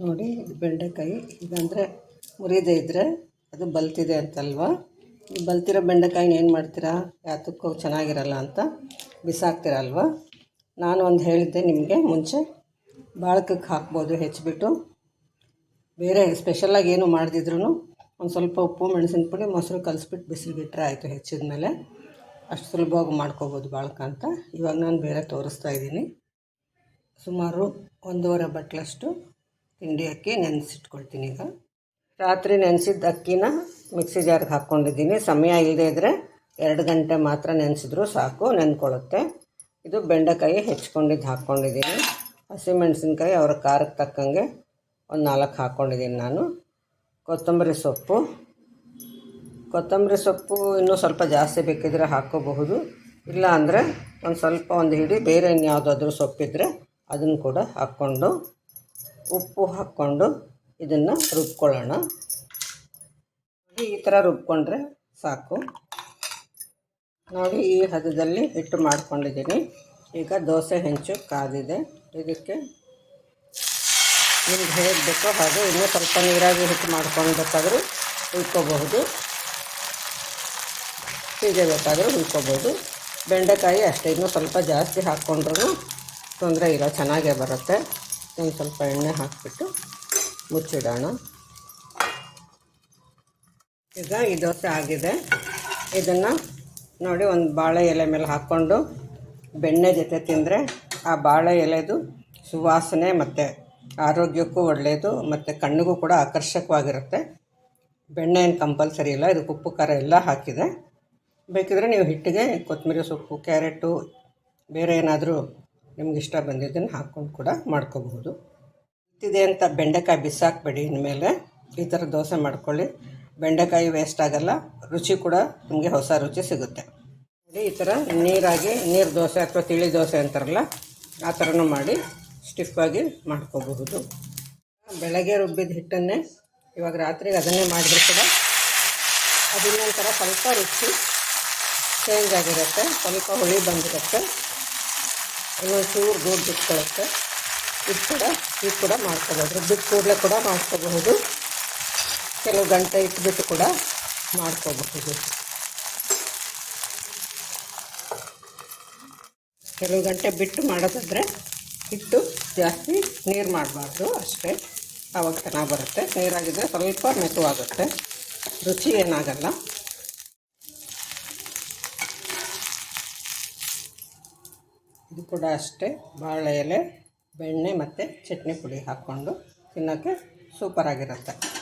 ನೋಡಿ ಬೆಂಡೆಕಾಯಿ. ಇದಂದರೆ ಮುರಿದೇ ಇದ್ದರೆ ಅದು ಬಲ್ತಿದೆ ಅಂತಲ್ವ? ಈ ಬಲ್ತಿರೋ ಬೆಂಡೆಕಾಯಿನ ಏನು ಮಾಡ್ತೀರಾ? ಯಾತಕ್ಕೂ ಚೆನ್ನಾಗಿರಲ್ಲ ಅಂತ ಬಿಸಾಕ್ತಿರಲ್ವ? ನಾನು ಒಂದು ಹೇಳಿದ್ದೆ ನಿಮಗೆ ಮುಂಚೆ. ಬಾಳಕಕ್ಕೆ ಹಾಕ್ಬೋದು ಹೆಚ್ಚಿಬಿಟ್ಟು ಬೇರೆ ಸ್ಪೆಷಲಾಗಿ ಏನು ಮಾಡ್ದಿದ್ರೂ ಒಂದು ಸ್ವಲ್ಪ ಉಪ್ಪು, ಮೆಣಸಿನ ಪುಡಿ, ಮೊಸರು ಕಲಿಸ್ಬಿಟ್ಟು ಬಿಸಿಲಿಗಿಟ್ರೆ ಆಯಿತು ಹೆಚ್ಚಿದ ಮೇಲೆ ಅಷ್ಟು ಸುಲಭವಾಗಿ ಮಾಡ್ಕೋಬೋದು ಬಾಳಕ ಅಂತ. ಇವಾಗ ನಾನು ಬೇರೆ ತೋರಿಸ್ತಾ ಇದ್ದೀನಿ. ಸುಮಾರು ಒಂದೂವರೆ ಬಟ್ಲಷ್ಟು ತಿಂಡಿ ಅಕ್ಕಿ ನೆನೆಸಿಟ್ಕೊಳ್ತೀನಿ ಈಗ. ರಾತ್ರಿ ನೆನೆಸಿದ ಅಕ್ಕಿನ ಮಿಕ್ಸಿ ಜಾರ್ಗೆ ಹಾಕ್ಕೊಂಡಿದ್ದೀನಿ. ಸಮಯ ಇಲ್ಲದೆ ಇದ್ದರೆ ಎರಡು ಗಂಟೆ ಮಾತ್ರ ನೆನೆಸಿದ್ರು ಸಾಕು, ನೆನ್ಕೊಳ್ಳುತ್ತೆ. ಇದು ಬೆಂಡೆಕಾಯಿ ಹೆಚ್ಕೊಂಡಿದ್ದು ಹಾಕ್ಕೊಂಡಿದ್ದೀನಿ. ಹಸಿಮೆಣಸಿನ್ಕಾಯಿ ಅವರ ಖಾರಕ್ಕೆ ತಕ್ಕಂಗೆ ಒಂದು ನಾಲ್ಕು ಹಾಕ್ಕೊಂಡಿದ್ದೀನಿ ನಾನು. ಕೊತ್ತಂಬರಿ ಸೊಪ್ಪು. ಕೊತ್ತಂಬರಿ ಸೊಪ್ಪು ಇನ್ನೂ ಸ್ವಲ್ಪ ಜಾಸ್ತಿ ಬೇಕಿದ್ರೆ ಹಾಕ್ಕೋಬಹುದು ಇಲ್ಲ ಅಂದರೆ ಒಂದು ಸ್ವಲ್ಪ ಒಂದು ಹಿಡಿ ಬೇರೆ ಇನ್ಯಾವುದಾದ್ರೂ ಸೊಪ್ಪಿದ್ರೆ ಅದನ್ನು ಕೂಡ ಹಾಕ್ಕೊಂಡು ಉಪ್ಪು ಹಾಕ್ಕೊಂಡು ಇದನ್ನು ರುಬ್ಕೊಳ್ಳೋಣ. ಈ ಥರ ರುಬ್ಕೊಂಡ್ರೆ ಸಾಕು. ನೋಡಿ, ಈ ಹದದಲ್ಲಿ ಹಿಟ್ಟು ಮಾಡ್ಕೊಂಡಿದ್ದೀನಿ. ಈಗ ದೋಸೆ ಹೆಂಚು ಕಾದಿದೆ. ಇದಕ್ಕೆ ನಿಮ್ಗೆ ಹೇಗೆ ಬೇಕೋ ಹಾಗೆ ಇನ್ನೂ ಸ್ವಲ್ಪ ನೀರಾಗಿ ಹಿಟ್ಟು ಮಾಡ್ಕೊಳ್ಬೇಕಾದ್ರೂ ಹುಯ್ಕೋಬಹುದು. ಹೀಗೆ ಬೇಕಾದರೂ ಹುಯ್ಕೋಬೋದು ಬೆಂಡೆಕಾಯಿ ಅಷ್ಟೇ, ಇನ್ನೂ ಸ್ವಲ್ಪ ಜಾಸ್ತಿ ಹಾಕ್ಕೊಂಡ್ರೂ ತೊಂದರೆ ಇಲ್ಲ, ಚೆನ್ನಾಗೇ ಬರುತ್ತೆ. ಒಂದು ಸ್ವಲ್ಪ ಎಣ್ಣೆ ಹಾಕಿಬಿಟ್ಟು ಮುಚ್ಚಿಡೋಣ. ಈಗ ಈ ದೋಸೆ ಆಗಿದೆ. ಇದನ್ನು ನೋಡಿ ಒಂದು ಬಾಳೆ ಎಲೆ ಮೇಲೆ ಹಾಕ್ಕೊಂಡು ಬೆಣ್ಣೆ ಜೊತೆ ತಿಂದರೆ ಆ ಬಾಳೆ ಎಲೆದು ಸುವಾಸನೆ ಮತ್ತು ಆರೋಗ್ಯಕ್ಕೂ ಒಳ್ಳೆಯದು, ಮತ್ತು ಕಣ್ಣಿಗೂ ಕೂಡ ಆಕರ್ಷಕವಾಗಿರುತ್ತೆ. ಬೆಣ್ಣೆ ಏನು ಕಂಪಲ್ಸರಿ ಇಲ್ಲ, ಇದಕ್ಕೆ ಉಪ್ಪು, ಖಾರ ಎಲ್ಲ ಹಾಕಿದೆ. ಬೇಕಿದ್ರೆ ನೀವು ಹಿಟ್ಟಿಗೆ ಕೊತ್ತಂಬರಿ ಸೊಪ್ಪು, ಕ್ಯಾರೆಟು, ಬೇರೆ ಏನಾದರೂ ನಿಮ್ಗೆ ಇಷ್ಟ ಬಂದಿದ್ದನ್ನು ಹಾಕ್ಕೊಂಡು ಕೂಡ ಮಾಡ್ಕೋಬಹುದು. ಇತ್ತಿದೆ ಅಂತ ಬೆಂಡೆಕಾಯಿ ಬಿಸಾಕಬೇಡಿ ಇನ್ಮೇಲೆ. ಈ ಥರ ದೋಸೆ ಮಾಡ್ಕೊಳ್ಳಿ. ಬೆಂಡೆಕಾಯಿ ವೇಸ್ಟ್ ಆಗಲ್ಲ. ರುಚಿ ಕೂಡ ನಿಮಗೆ ಹೊಸ ರುಚಿ ಸಿಗುತ್ತೆ. ಈ ಥರ ನೀರಾಗಿ ನೀರು ದೋಸೆ ಅಥವಾ ತಿಳಿ ದೋಸೆ ಅಂತಾರಲ್ಲ, ಆ ಥರನೂ ಮಾಡಿ ಸ್ಟಿಫಾಗಿ ಮಾಡ್ಕೋಬಹುದು. ಬೆಳಗ್ಗೆ ರುಬ್ಬಿದ ಹಿಟ್ಟನ್ನೇ ಇವಾಗ ರಾತ್ರಿಗೆ ಅದನ್ನೇ ಮಾಡಿದ್ರು ಕೂಡ ಅದನ್ನೊಂಥರ ಸ್ವಲ್ಪ ರುಚಿ ಚೇಂಜ್ ಆಗಿರುತ್ತೆ. ಸ್ವಲ್ಪ ಹುಳಿ ಬಂದಿರುತ್ತೆ. ಚೂರು ಗೋಡ್ ಬಿಟ್ಕೊಳ್ಳುತ್ತೆ ಇದು ಕೂಡ ಇದು ಕೂಡ ಮಾಡ್ಕೋಬೋದು. ರುಬ್ಬಿದ ಕೂಡಲೇ ಕೂಡ ಮಾಡ್ಕೋಬಹುದು. ಕೆಲವು ಗಂಟೆ ಇಟ್ಬಿಟ್ಟು ಕೂಡ ಮಾಡ್ಕೋಬಹುದು. ಕೆಲವು ಗಂಟೆ ಬಿಟ್ಟು ಮಾಡೋದಾದರೆ ಹಿಟ್ಟು ಜಾಸ್ತಿ ನೀರು ಮಾಡಬಾರ್ದು. ಅಷ್ಟೇ. ಆವಾಗ ಚೆನ್ನಾಗಿ ಬರುತ್ತೆ. ನೀರಾಗಿದ್ದರೆ ಸ್ವಲ್ಪ ಮೆತುವಾಗುತ್ತೆ ರುಚಿ ಏನಾಗಲ್ಲ. ಇದು ಕೂಡ ಅಷ್ಟೇ. ಬಾಳೆ ಎಲೆ ಬೆಣ್ಣೆ ಮತ್ತು ಚಟ್ನಿ ಪುಡಿ ಹಾಕ್ಕೊಂಡು ತಿನ್ನೋಕ್ಕೆ ಸೂಪರಾಗಿರುತ್ತೆ.